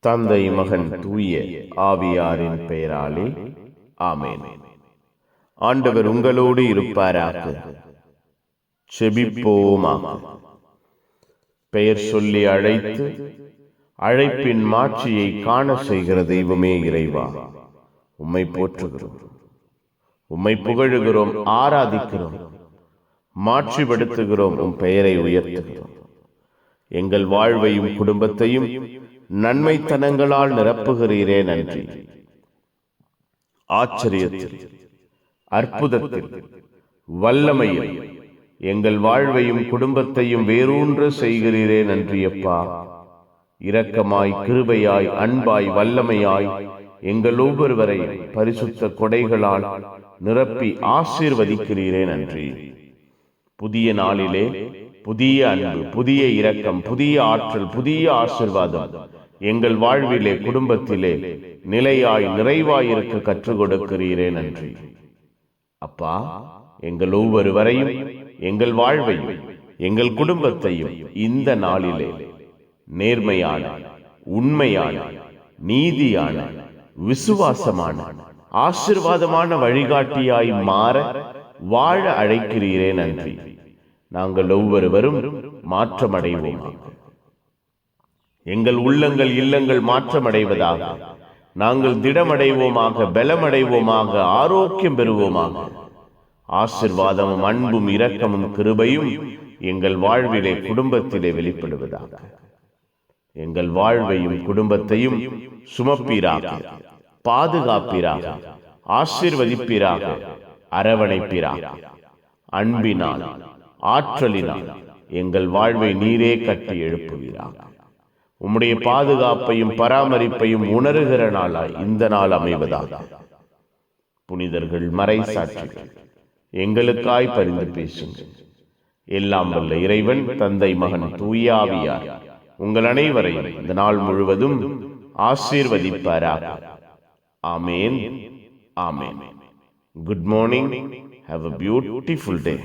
தந்தை மகன் தூய ஆவியாரின் பெயராலே ஆமென். ஆண்டவர் உங்களோடு இருப்பாராக. செபிப்போமாக பெயர் சொல்லி அழைத்து அழைப்பின் மாட்சியை காண செய்கிற தெய்வமே இறைவா. உம்மை போற்றுகிறோம். உம்மை புகழுகிறோம். ஆராதிக்கிறோம். மாட்சிப்படுத்துகிறோம். உம் பெயரை உயர்த்துகிறோம். எங்கள் வாழ்வையும் குடும்பத்தையும் நன்மைத்தனங்களால் நிரப்புகிறீரே நன்றி. ஆச்சரியத்தில் அற்புதத்தில் வல்லமையில் எங்கள் வாழ்வையும் குடும்பத்தையும் வேரூன்ற செய்கிறீரே நன்றியப்பா. இரக்கமாய் கிருபையாய் அன்பாய் வல்லமையாய் எங்கள் ஒவ்வொருவரையும் பரிசுத்த கொடைகளால் நிரப்பி ஆசீர்வதிக்கிறீரே நன்றி. புதிய நாளிலே புதிய அன்பு புதிய இரக்கம் புதிய ஆற்றல் புதிய ஆசிர்வாதம் எங்கள் வாழ்விலே குடும்பத்திலே நிலையாய் நிறைவாயிருக்க கற்றுக் கொடுக்கிறீரே நன்றி. அப்பா எங்கள் ஒவ்வொருவரையும் எங்கள் வாழ்வையும் எங்கள் குடும்பத்தையும் இந்த நாளிலே நேர்மையான உண்மையான நீதியான விசுவாசமான ஆசிர்வாதமான வழிகாட்டியாய் மாற வாழ அழைக்கிறீரே நன்றி. நாங்கள் ஒவ்வொருவரும் மாற்றமடைவோம் எங்கள் உள்ளங்கள் இல்லங்கள் மாற்றமடைவதாக. நாங்கள் திடமடைவோமாக பலமடைவோமாக ஆரோக்கியம் பெறுவோமாக. ஆசிர்வாதமும் அன்பும் இரக்கமும் கிருபையும் எங்கள் வாழ்விலே குடும்பத்திலே வெளிப்படுவதாக. எங்கள் வாழ்வையும் குடும்பத்தையும் சுமப்பீராக பாதுகாப்பீராக ஆசிர்வதிப்பீராக அரவணைப்பீராக. அன்பினால் ஆற்றலினால் எங்கள் வாழ்வை நீரே கட்டி எழுப்புவீராக. உம்முடைய பாதுகாப்பையும் பராமரிப்பையும் உணர்கிற நாளாய் இந்த நாள் அமைவதாக. புனிதர்கள் மறை சாட்சிகள் எங்களுக்காய் பரிந்து பேசுங்கள். எல்லாம் வல்ல இறைவன் தந்தை மகன் தூயாவியார். உங்கள் அனைவரையும் இந்த நாள் முழுவதும் ஆசீர்வதிப்பாராக. ஆமேன். ஆமேன். Good morning have a beautiful day